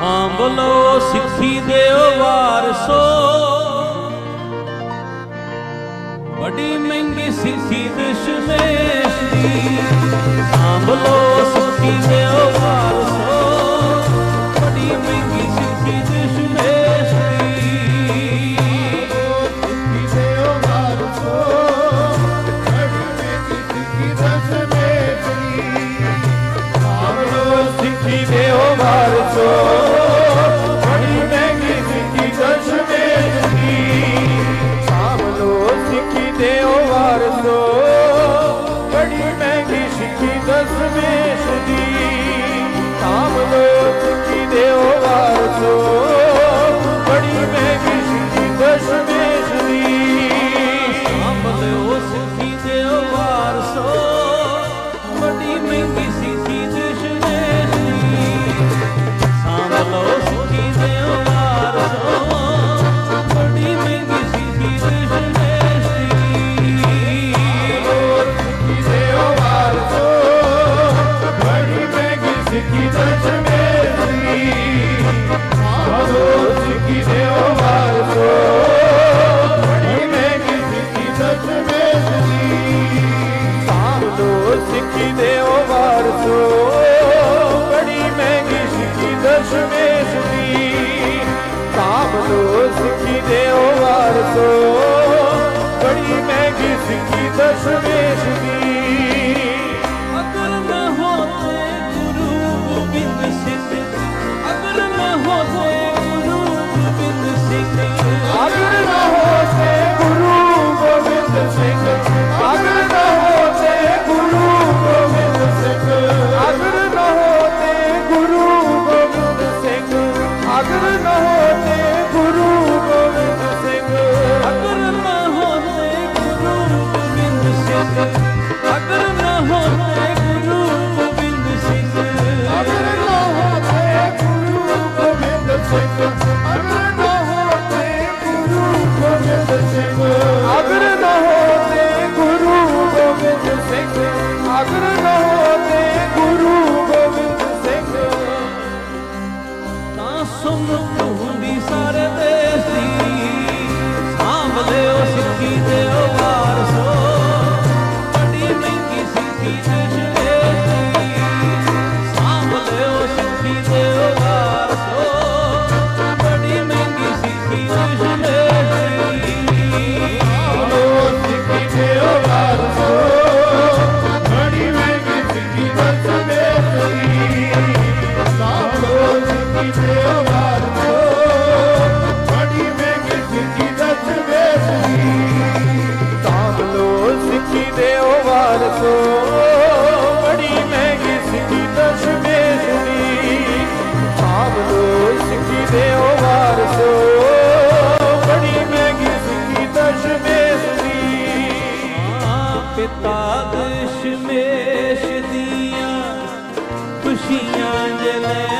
ਸਾਂਭਲੋ ਸਿੱਖੀ ਦਿਓ ਵਾਰਸੋ। ਬੜੀ ਮਹਿੰਗੀ ਸਿੱਖੀ ਦਸ਼ਮੇਸ਼ ਦੀ। ਸਾਂਭਲੋ for me. ਸਵੇਸ਼ ਗੁਰੂ ਗੋਬਿੰਦ ਸਿੰਘ। ਅਗਰ ਗੁਰੂ ਗੋਬਿੰਦ ਸਿੰਘ। ਅਗਰ ਨਾ ਗੁਰੂ ਗੋਬਿੰਦ ਸਿੰਘ। ਅਗਰ ਨਾ ਗੁਰੂ ਗੋਬਿੰਦ ਸਿੰਘ। ਅਗਰ ਹੋਤੇ ਗੁਰੂ ਗੋਬਿੰਦ ਸਿੰਘ। ਅਗਰ ਨਾ ਹੋਤੇ ਗੁਰੂ ਪਿਤਾ ਦਸ਼ਮੇਸ਼ ਦੀਆਂ ਖੁਸ਼ੀਆਂ ਜਲੇ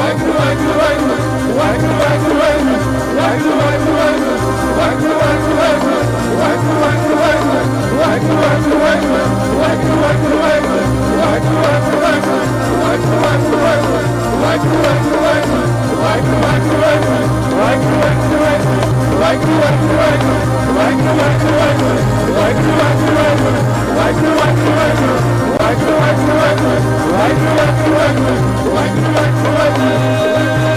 Like you. I do, right, right, right, right, right, right, right, right, right, right, right, right, right, right,